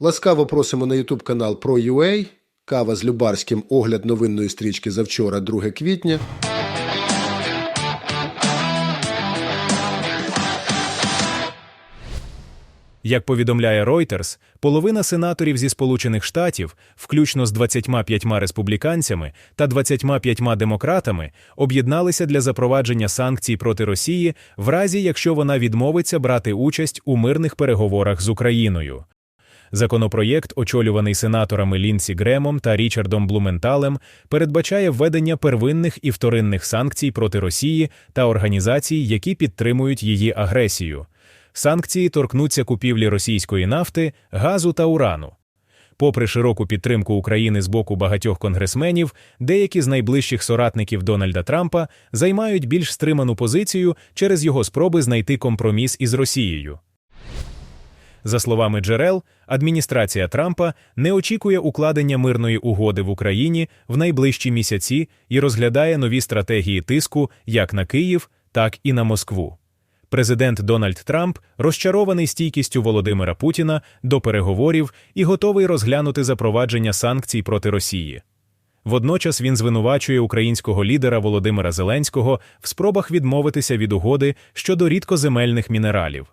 Ласкаво просимо на YouTube канал ProUA. Кава з Любарським. Огляд новинної стрічки завчора, 2 квітня. Як повідомляє Reuters, половина сенаторів зі Сполучених Штатів, включно з 25 республіканцями та 25 демократами, об'єдналися для запровадження санкцій проти Росії в разі, якщо вона відмовиться брати участь у мирних переговорах з Україною. Законопроєкт, очолюваний сенаторами Лінсі Гремом та Річардом Блументалем, передбачає введення первинних і вторинних санкцій проти Росії та організацій, які підтримують її агресію. Санкції торкнуться купівлі російської нафти, газу та урану. Попри широку підтримку України з боку багатьох конгресменів, деякі з найближчих соратників Дональда Трампа займають більш стриману позицію через його спроби знайти компроміс із Росією. За словами джерел, адміністрація Трампа не очікує укладення мирної угоди в Україні в найближчі місяці і розглядає нові стратегії тиску як на Київ, так і на Москву. Президент Дональд Трамп розчарований стійкістю Володимира Путіна до переговорів і готовий розглянути запровадження санкцій проти Росії. Водночас він звинувачує українського лідера Володимира Зеленського в спробах відмовитися від угоди щодо рідкоземельних мінералів.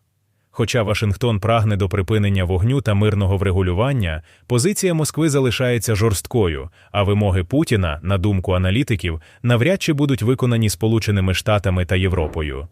Хоча Вашингтон прагне до припинення вогню та мирного врегулювання, позиція Москви залишається жорсткою, а вимоги Путіна, на думку аналітиків, навряд чи будуть виконані Сполученими Штатами та Європою.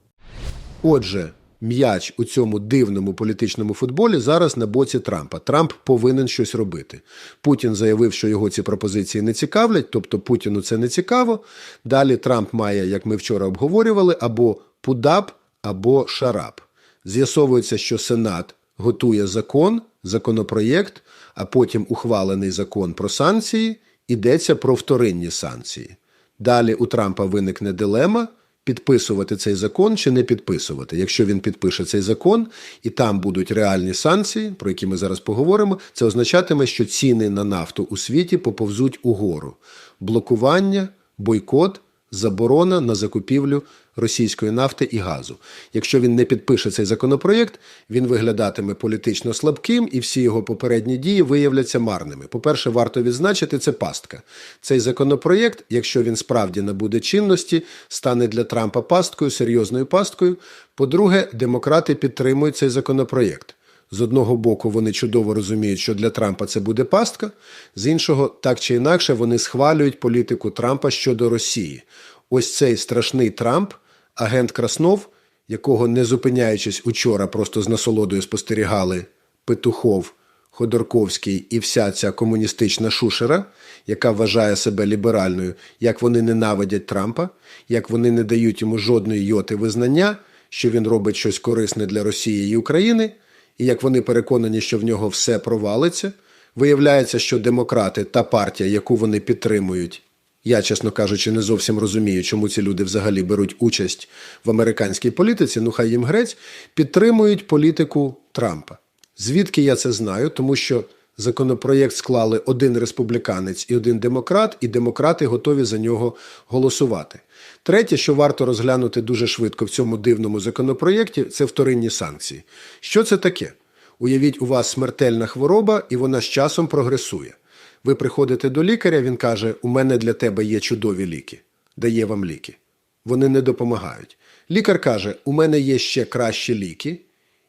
Отже, м'яч у цьому дивному політичному футболі зараз на боці Трампа. Трамп повинен щось робити. Путін заявив, що його ці пропозиції не цікавлять, тобто Путіну це не цікаво. Далі Трамп має, як ми вчора обговорювали, або пудап, або шарап. З'ясовується, що Сенат готує закон, законопроєкт, а потім ухвалений закон про санкції. Йдеться про вторинні санкції. Далі у Трампа виникне дилема підписувати цей закон чи не підписувати. Якщо він підпише цей закон і там будуть реальні санкції, про які ми зараз поговоримо, це означатиме, що ціни на нафту у світі поповзуть угору. Блокування, бойкот, заборона на закупівлю російської нафти і газу. Якщо він не підпише цей законопроєкт, він виглядатиме політично слабким, і всі його попередні дії виявляться марними. По-перше, варто відзначити, це пастка. Цей законопроєкт, якщо він справді набуде чинності, стане для Трампа пасткою, серйозною пасткою. По-друге, демократи підтримують цей законопроєкт. З одного боку, вони чудово розуміють, що для Трампа це буде пастка, з іншого, так чи інакше, вони схвалюють політику Трампа щодо Росії. Ось цей страшний Трамп, агент Краснов, якого, не зупиняючись учора, просто з насолодою спостерігали Петухов, Ходорковський і вся ця комуністична шушера, яка вважає себе ліберальною, як вони ненавидять Трампа, як вони не дають йому жодної йоти визнання, що він робить щось корисне для Росії і України і як вони переконані, що в нього все провалиться, виявляється, що демократи та партія, яку вони підтримують, я, чесно кажучи, не зовсім розумію, чому ці люди взагалі беруть участь в американській політиці, ну хай їм грець, підтримують політику Трампа. Звідки я це знаю? Тому що законопроєкт склали один республіканець і один демократ, і демократи готові за нього голосувати. Третє, що варто розглянути дуже швидко в цьому дивному законопроєкті, це вторинні санкції. Що це таке? Уявіть, у вас смертельна хвороба, і вона з часом прогресує. Ви приходите до лікаря, він каже: У мене для тебе є чудові ліки, дає вам ліки. Вони не допомагають. Лікар каже: У мене є ще кращі ліки,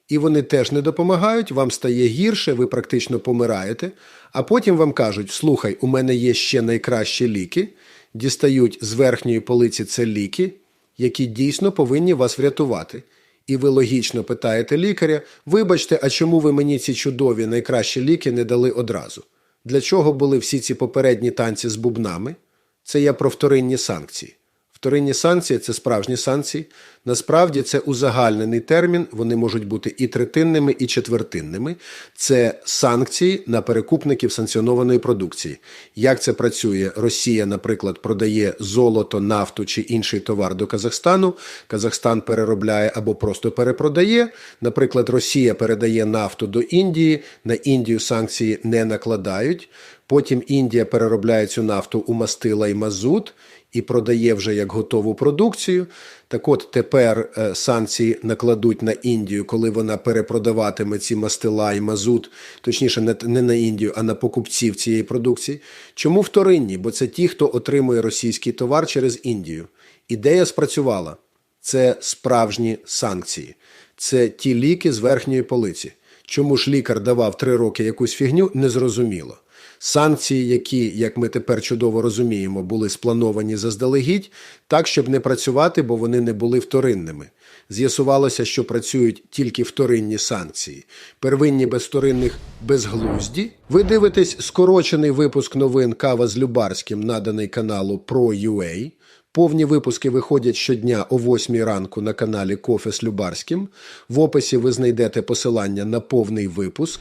і вони теж не допомагають, вам стає гірше, ви практично помираєте. А потім вам кажуть: Слухай, у мене є ще найкращі ліки дістають з верхньої полиці це ліки, які дійсно повинні вас врятувати. І ви логічно питаєте лікаря: вибачте, а чому ви мені ці чудові найкращі ліки не дали одразу? Для чого були всі ці попередні танці з бубнами? Це я про вторинні санкції. Вторинні санкції це справжні санкції. Насправді це узагальнений термін, вони можуть бути і третинними, і четвертинними. Це санкції на перекупників санкціонованої продукції. Як це працює? Росія, наприклад, продає золото, нафту чи інший товар до Казахстану. Казахстан переробляє або просто перепродає. Наприклад, Росія передає нафту до Індії, на Індію санкції не накладають. Потім Індія переробляє цю нафту у мастила і мазут і продає вже як готову продукцію. Так от тепер е, санкції накладуть на Індію, коли вона перепродаватиме ці мастила і мазут, точніше, не, на Індію, а на покупців цієї продукції. Чому вторинні? Бо це ті, хто отримує російський товар через Індію. Ідея спрацювала. Це справжні санкції, це ті ліки з верхньої полиці. Чому ж лікар давав три роки якусь фігню, незрозуміло. Санкції, які, як ми тепер чудово розуміємо, були сплановані заздалегідь, так, щоб не працювати, бо вони не були вторинними. З'ясувалося, що працюють тільки вторинні санкції. Первинні без вторинних безглузді. Ви дивитесь скорочений випуск новин Кава з Любарським, наданий каналу Pro.ua. Повні випуски виходять щодня о 8 ранку на каналі Кофе з Любарським. В описі ви знайдете посилання на повний випуск.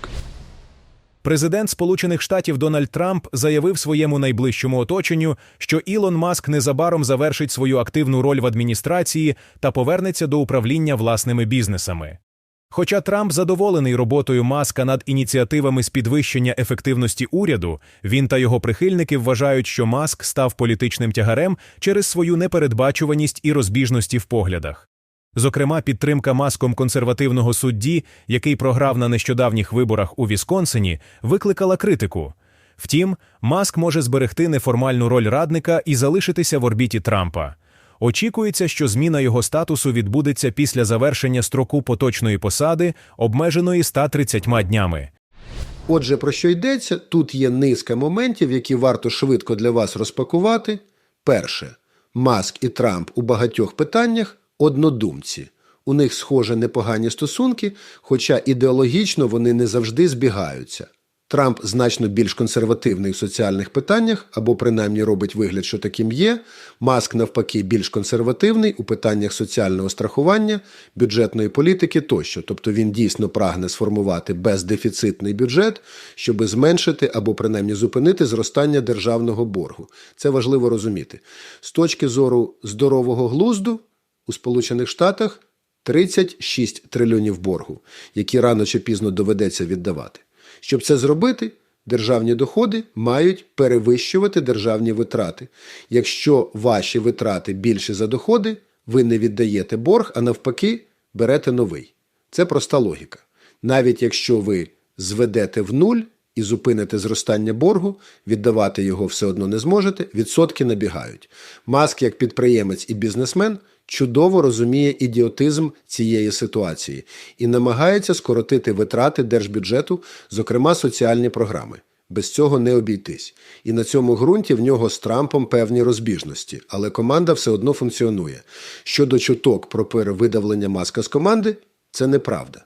Президент Сполучених Штатів Дональд Трамп заявив своєму найближчому оточенню, що Ілон Маск незабаром завершить свою активну роль в адміністрації та повернеться до управління власними бізнесами. Хоча Трамп задоволений роботою Маска над ініціативами з підвищення ефективності уряду, він та його прихильники вважають, що Маск став політичним тягарем через свою непередбачуваність і розбіжності в поглядах. Зокрема, підтримка маском консервативного судді, який програв на нещодавніх виборах у Вісконсині, викликала критику. Втім, Маск може зберегти неформальну роль радника і залишитися в орбіті Трампа. Очікується, що зміна його статусу відбудеться після завершення строку поточної посади, обмеженої 130 днями. Отже, про що йдеться? Тут є низка моментів, які варто швидко для вас розпакувати. Перше, Маск і Трамп у багатьох питаннях однодумці. У них схоже непогані стосунки, хоча ідеологічно вони не завжди збігаються. Трамп значно більш консервативний в соціальних питаннях, або принаймні робить вигляд, що таким є. Маск, навпаки, більш консервативний у питаннях соціального страхування, бюджетної політики тощо. Тобто він дійсно прагне сформувати бездефіцитний бюджет, щоб зменшити або принаймні зупинити зростання державного боргу. Це важливо розуміти. З точки зору здорового глузду у Сполучених Штатах 36 трильйонів боргу, які рано чи пізно доведеться віддавати. Щоб це зробити, державні доходи мають перевищувати державні витрати. Якщо ваші витрати більші за доходи, ви не віддаєте борг, а навпаки, берете новий. Це проста логіка. Навіть якщо ви зведете в нуль і зупините зростання боргу, віддавати його все одно не зможете, відсотки набігають. Маск, як підприємець і бізнесмен, чудово розуміє ідіотизм цієї ситуації і намагається скоротити витрати держбюджету, зокрема соціальні програми. Без цього не обійтись. І на цьому ґрунті в нього з Трампом певні розбіжності, але команда все одно функціонує. Щодо чуток про перевидавлення маска з команди, це неправда.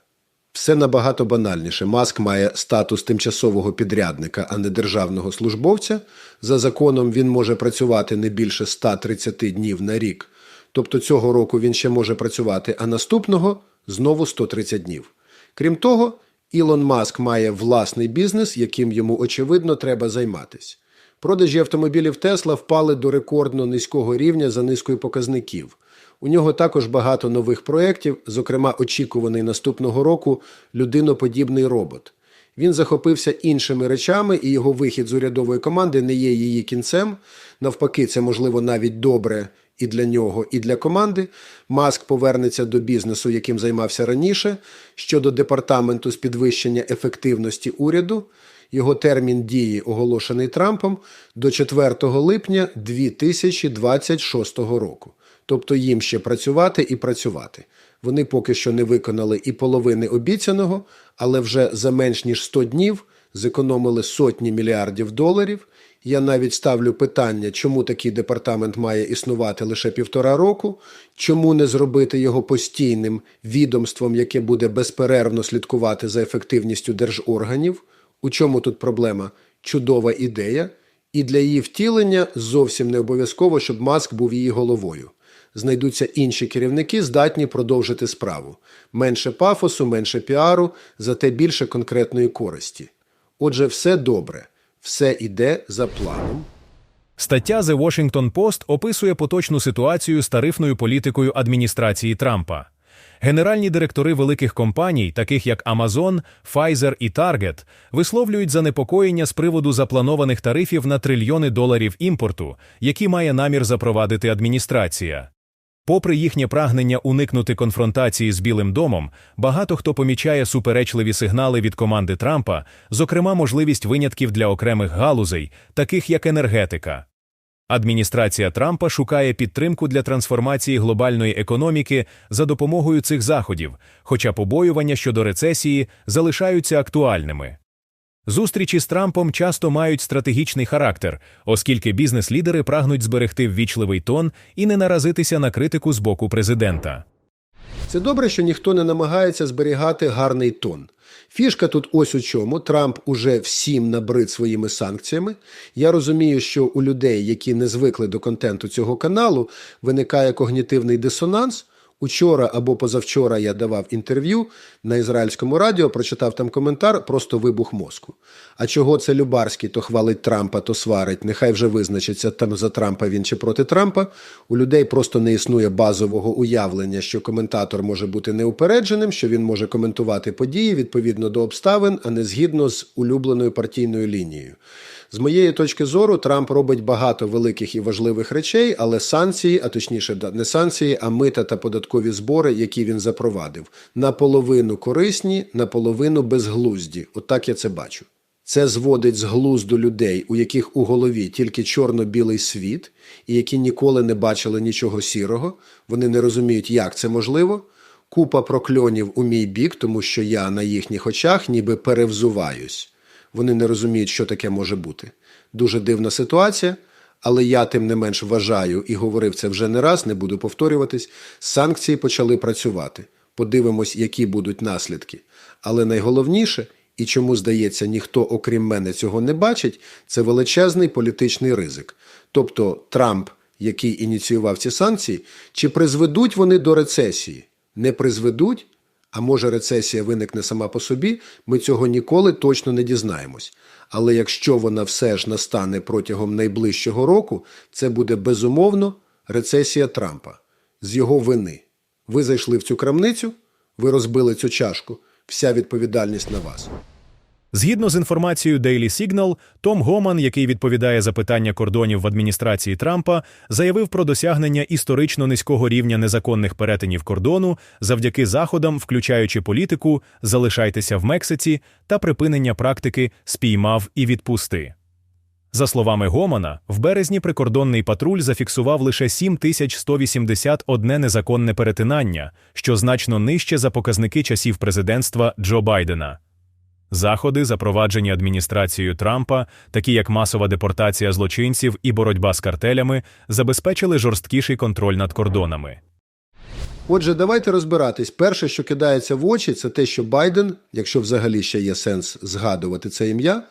Все набагато банальніше. Маск має статус тимчасового підрядника, а не державного службовця. За законом він може працювати не більше 130 днів на рік. Тобто цього року він ще може працювати, а наступного знову 130 днів. Крім того, Ілон Маск має власний бізнес, яким йому очевидно треба займатися. Продажі автомобілів Тесла впали до рекордно низького рівня за низкою показників. У нього також багато нових проєктів, зокрема, очікуваний наступного року людиноподібний робот. Він захопився іншими речами, і його вихід з урядової команди не є її кінцем. Навпаки, це можливо навіть добре і для нього, і для команди. Маск повернеться до бізнесу, яким займався раніше. Щодо департаменту з підвищення ефективності уряду. Його термін дії, оголошений Трампом, до 4 липня 2026 року. Тобто їм ще працювати і працювати. Вони поки що не виконали і половини обіцяного, але вже за менш ніж 100 днів зекономили сотні мільярдів доларів. Я навіть ставлю питання, чому такий департамент має існувати лише півтора року, чому не зробити його постійним відомством, яке буде безперервно слідкувати за ефективністю держорганів. У чому тут проблема? Чудова ідея, і для її втілення зовсім не обов'язково, щоб Маск був її головою. Знайдуться інші керівники, здатні продовжити справу. Менше пафосу, менше піару, зате більше конкретної користі. Отже, все добре, все іде за планом. Стаття The Washington Post описує поточну ситуацію з тарифною політикою адміністрації Трампа. Генеральні директори великих компаній, таких як Amazon, Pfizer і Target, висловлюють занепокоєння з приводу запланованих тарифів на трильйони доларів імпорту, які має намір запровадити адміністрація. Попри їхнє прагнення уникнути конфронтації з Білим домом, багато хто помічає суперечливі сигнали від команди Трампа, зокрема можливість винятків для окремих галузей, таких як енергетика. Адміністрація Трампа шукає підтримку для трансформації глобальної економіки за допомогою цих заходів, хоча побоювання щодо рецесії залишаються актуальними. Зустрічі з Трампом часто мають стратегічний характер, оскільки бізнес-лідери прагнуть зберегти ввічливий тон і не наразитися на критику з боку президента. Це добре, що ніхто не намагається зберігати гарний тон. Фішка тут ось у чому. Трамп уже всім набрид своїми санкціями. Я розумію, що у людей, які не звикли до контенту цього каналу, виникає когнітивний дисонанс. Учора або позавчора я давав інтерв'ю на ізраїльському радіо, прочитав там коментар, просто вибух мозку. А чого це Любарський то хвалить Трампа, то сварить, нехай вже визначиться там за Трампа він чи проти Трампа. У людей просто не існує базового уявлення, що коментатор може бути неупередженим, що він може коментувати події відповідно до обставин, а не згідно з улюбленою партійною лінією. З моєї точки зору, Трамп робить багато великих і важливих речей, але санкції, а точніше, не санкції, а мита та податкові збори, які він запровадив, наполовину корисні, наполовину безглузді. Отак я це бачу. Це зводить з глузду людей, у яких у голові тільки чорно-білий світ, і які ніколи не бачили нічого сірого. Вони не розуміють, як це можливо. Купа прокльонів у мій бік, тому що я на їхніх очах ніби перевзуваюсь. Вони не розуміють, що таке може бути. Дуже дивна ситуація, але я тим не менш вважаю і говорив це вже не раз, не буду повторюватись. Санкції почали працювати. Подивимось, які будуть наслідки. Але найголовніше, і чому здається, ніхто, окрім мене, цього не бачить, це величезний політичний ризик. Тобто Трамп, який ініціював ці санкції, чи призведуть вони до рецесії? Не призведуть. А може рецесія виникне сама по собі, ми цього ніколи точно не дізнаємось. Але якщо вона все ж настане протягом найближчого року, це буде безумовно рецесія Трампа з його вини. Ви зайшли в цю крамницю, ви розбили цю чашку, вся відповідальність на вас. Згідно з інформацією Daily Signal, Том Гоман, який відповідає за питання кордонів в адміністрації Трампа, заявив про досягнення історично низького рівня незаконних перетинів кордону завдяки заходам, включаючи політику Залишайтеся в Мексиці та припинення практики спіймав і відпусти. За словами Гомана, в березні прикордонний патруль зафіксував лише 7181 незаконне перетинання, що значно нижче за показники часів президентства Джо Байдена. Заходи, запроваджені адміністрацією Трампа, такі як масова депортація злочинців і боротьба з картелями, забезпечили жорсткіший контроль над кордонами. Отже, давайте розбиратись. Перше, що кидається в очі, це те, що Байден, якщо взагалі ще є сенс згадувати це ім'я,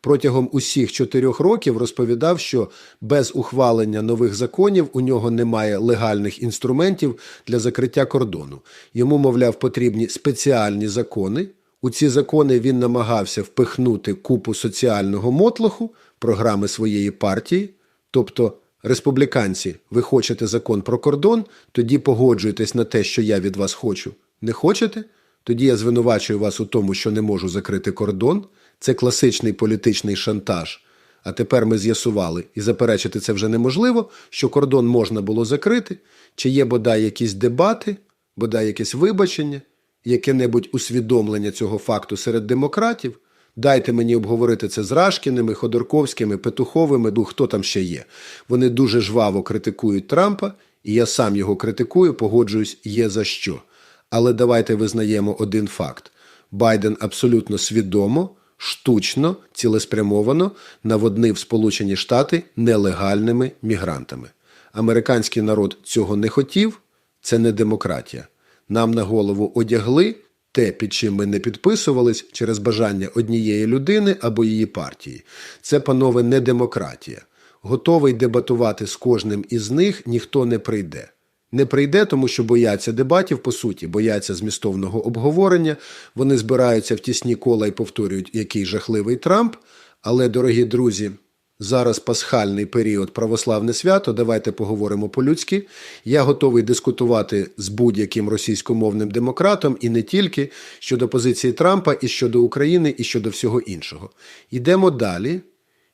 протягом усіх чотирьох років розповідав, що без ухвалення нових законів у нього немає легальних інструментів для закриття кордону. Йому, мовляв, потрібні спеціальні закони. У ці закони він намагався впихнути купу соціального мотлоху, програми своєї партії. Тобто, республіканці, ви хочете закон про кордон, тоді погоджуєтесь на те, що я від вас хочу. Не хочете? Тоді я звинувачую вас у тому, що не можу закрити кордон. Це класичний політичний шантаж. А тепер ми з'ясували, і заперечити це вже неможливо, що кордон можна було закрити, чи є бодай якісь дебати, бодай якесь вибачення яке-небудь усвідомлення цього факту серед демократів. Дайте мені обговорити це з Рашкіними, Ходорковськими, Петуховими, ну хто там ще є. Вони дуже жваво критикують Трампа, і я сам його критикую, погоджуюсь, є за що. Але давайте визнаємо один факт: Байден абсолютно свідомо, штучно, цілеспрямовано наводнив Сполучені Штати нелегальними мігрантами. Американський народ цього не хотів, це не демократія. Нам на голову одягли те, під чим ми не підписувались через бажання однієї людини або її партії. Це, панове, не демократія. Готовий дебатувати з кожним із них ніхто не прийде. Не прийде, тому що бояться дебатів, по суті, бояться змістовного обговорення. Вони збираються в тісні кола і повторюють, який жахливий Трамп. Але, дорогі друзі, Зараз пасхальний період православне свято. Давайте поговоримо по-людськи. Я готовий дискутувати з будь-яким російськомовним демократом і не тільки щодо позиції Трампа, і щодо України, і щодо всього іншого. Йдемо далі.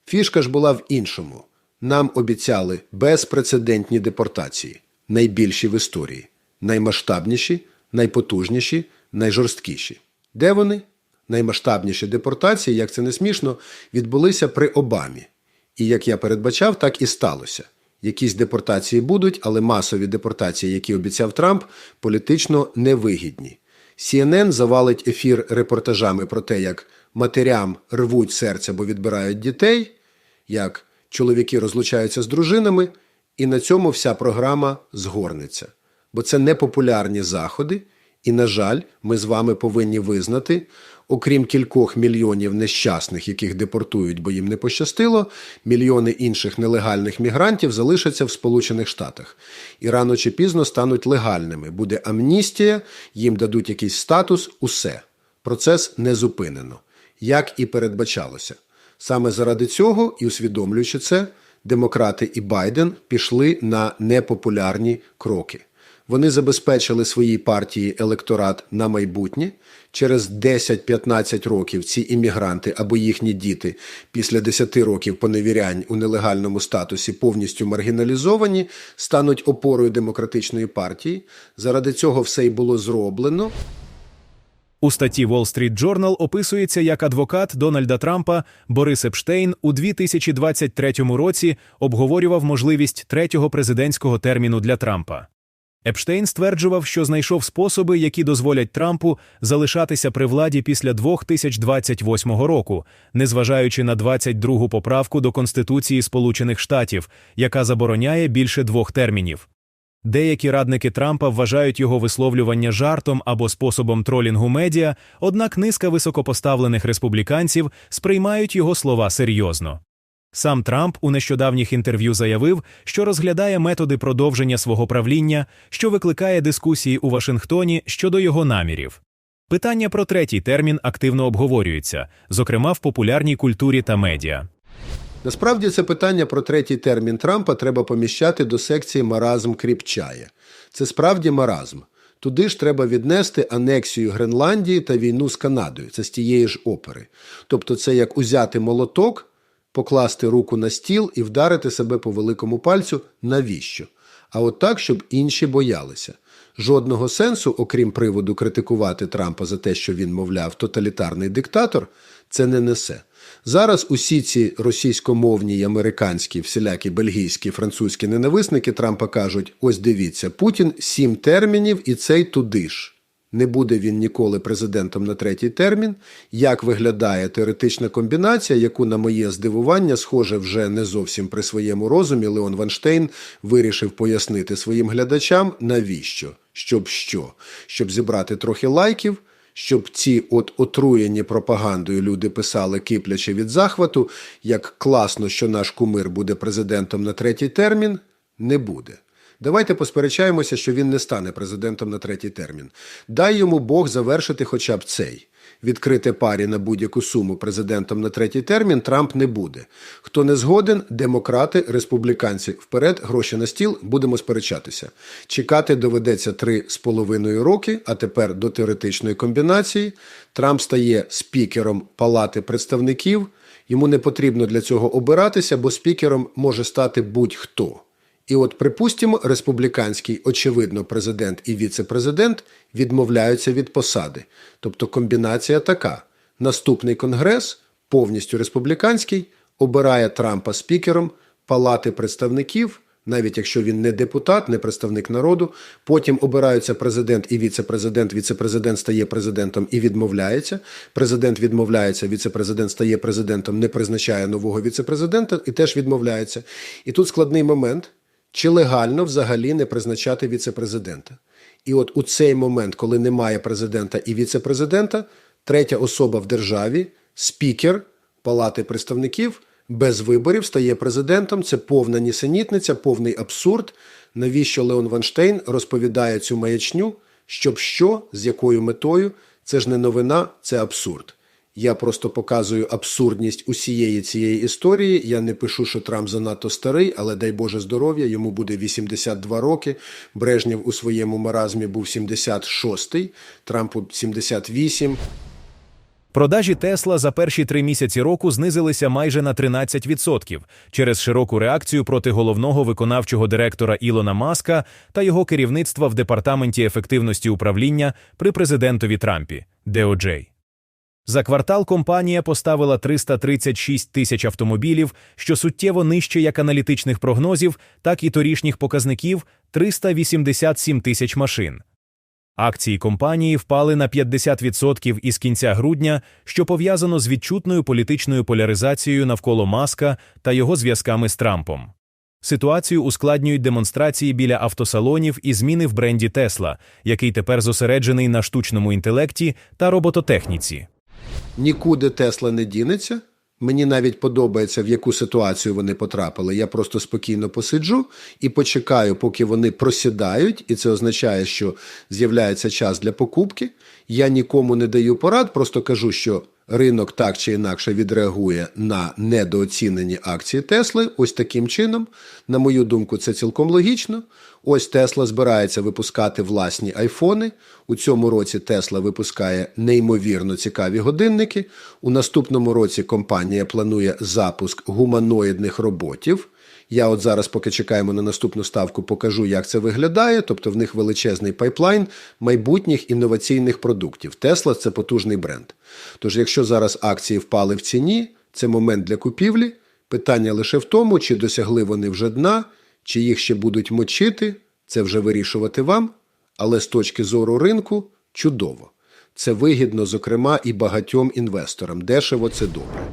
Фішка ж була в іншому. Нам обіцяли безпрецедентні депортації, найбільші в історії, наймасштабніші, найпотужніші, найжорсткіші. Де вони? Наймасштабніші депортації, як це не смішно, відбулися при Обамі. І як я передбачав, так і сталося. Якісь депортації будуть, але масові депортації, які обіцяв Трамп, політично невигідні. CNN завалить ефір репортажами про те, як матерям рвуть серця, бо відбирають дітей, як чоловіки розлучаються з дружинами, і на цьому вся програма згорнеться. Бо це непопулярні заходи, і, на жаль, ми з вами повинні визнати, окрім кількох мільйонів нещасних, яких депортують, бо їм не пощастило, мільйони інших нелегальних мігрантів залишаться в Сполучених Штатах і рано чи пізно стануть легальними. Буде амністія, їм дадуть якийсь статус, усе. Процес не зупинено, як і передбачалося. Саме заради цього, і усвідомлюючи це, демократи і Байден пішли на непопулярні кроки. Вони забезпечили своїй партії електорат на майбутнє. Через 10-15 років ці іммігранти або їхні діти після 10 років поневірянь у нелегальному статусі повністю маргіналізовані, стануть опорою демократичної партії. Заради цього все й було зроблено. У статті Wall Street Journal описується, як адвокат Дональда Трампа Борис Епштейн у 2023 році обговорював можливість третього президентського терміну для Трампа. Епштейн стверджував, що знайшов способи, які дозволять Трампу залишатися при владі після 2028 року, незважаючи на 22-гу поправку до Конституції Сполучених Штатів, яка забороняє більше двох термінів. Деякі радники Трампа вважають його висловлювання жартом або способом тролінгу медіа, однак низка високопоставлених республіканців сприймають його слова серйозно. Сам Трамп у нещодавніх інтерв'ю заявив, що розглядає методи продовження свого правління, що викликає дискусії у Вашингтоні щодо його намірів. Питання про третій термін активно обговорюється, зокрема в популярній культурі та медіа. Насправді це питання про третій термін Трампа треба поміщати до секції маразм кріпчає. Це справді маразм. Туди ж треба віднести анексію Гренландії та війну з Канадою. Це з тієї ж опери. Тобто, це як узяти молоток, покласти руку на стіл і вдарити себе по великому пальцю. Навіщо? А от так, щоб інші боялися. Жодного сенсу, окрім приводу критикувати Трампа за те, що він, мовляв, тоталітарний диктатор, це не несе. Зараз усі ці російськомовні й американські, всілякі бельгійські, французькі ненависники Трампа кажуть: ось дивіться, Путін сім термінів і цей туди ж. Не буде він ніколи президентом на третій термін. Як виглядає теоретична комбінація, яку, на моє здивування, схоже, вже не зовсім при своєму розумі, Леон Ванштейн вирішив пояснити своїм глядачам, навіщо? Щоб що? Щоб зібрати трохи лайків, щоб ці от отруєні пропагандою люди писали, киплячи від захвату, як класно, що наш кумир буде президентом на третій термін, не буде. Давайте посперечаємося, що він не стане президентом на третій термін. Дай йому Бог завершити хоча б цей. Відкрити парі на будь-яку суму президентом на третій термін Трамп не буде. Хто не згоден, демократи, республіканці вперед, гроші на стіл, будемо сперечатися. Чекати доведеться три з половиною роки, а тепер до теоретичної комбінації. Трамп стає спікером Палати представників. Йому не потрібно для цього обиратися, бо спікером може стати будь-хто. І от, припустимо, республіканський, очевидно, президент і віце-президент відмовляються від посади. Тобто комбінація така: наступний конгрес, повністю республіканський, обирає Трампа спікером Палати представників, навіть якщо він не депутат, не представник народу. Потім обираються президент і віце-президент. Віце-президент стає президентом і відмовляється. Президент відмовляється, віце-президент стає президентом, не призначає нового віце-президента і теж відмовляється. І тут складний момент. Чи легально взагалі не призначати віце-президента? І от у цей момент, коли немає президента і віце-президента, третя особа в державі, спікер Палати представників, без виборів стає президентом. Це повна нісенітниця, повний абсурд. Навіщо Леон Ванштейн розповідає цю маячню? Щоб що, з якою метою? Це ж не новина, це абсурд. Я просто показую абсурдність усієї цієї історії. Я не пишу, що Трамп занадто старий, але дай Боже здоров'я, йому буде 82 роки. Брежнєв у своєму маразмі був 76-й, Трампу 78. Продажі Тесла за перші три місяці року знизилися майже на 13% через широку реакцію проти головного виконавчого директора Ілона Маска та його керівництва в департаменті ефективності управління при президентові Трампі DOJ. За квартал компанія поставила 336 тисяч автомобілів, що суттєво нижче як аналітичних прогнозів, так і торішніх показників 387 тисяч машин. Акції компанії впали на 50% із кінця грудня, що пов'язано з відчутною політичною поляризацією навколо Маска та його зв'язками з Трампом. Ситуацію ускладнюють демонстрації біля автосалонів і зміни в бренді Тесла, який тепер зосереджений на штучному інтелекті та робототехніці. Нікуди Тесла не дінеться. Мені навіть подобається, в яку ситуацію вони потрапили. Я просто спокійно посиджу і почекаю, поки вони просідають, і це означає, що з'являється час для покупки. Я нікому не даю порад, просто кажу, що ринок так чи інакше відреагує на недооцінені акції Тесли. Ось таким чином. На мою думку, це цілком логічно. Ось Тесла збирається випускати власні айфони. У цьому році Тесла випускає неймовірно цікаві годинники. У наступному році компанія планує запуск гуманоїдних роботів. Я от зараз, поки чекаємо на наступну ставку, покажу, як це виглядає. Тобто в них величезний пайплайн майбутніх інноваційних продуктів. Тесла це потужний бренд. Тож, якщо зараз акції впали в ціні, це момент для купівлі. Питання лише в тому, чи досягли вони вже дна, чи їх ще будуть мочити. Це вже вирішувати вам. Але з точки зору ринку чудово. Це вигідно, зокрема, і багатьом інвесторам. Дешево це добре.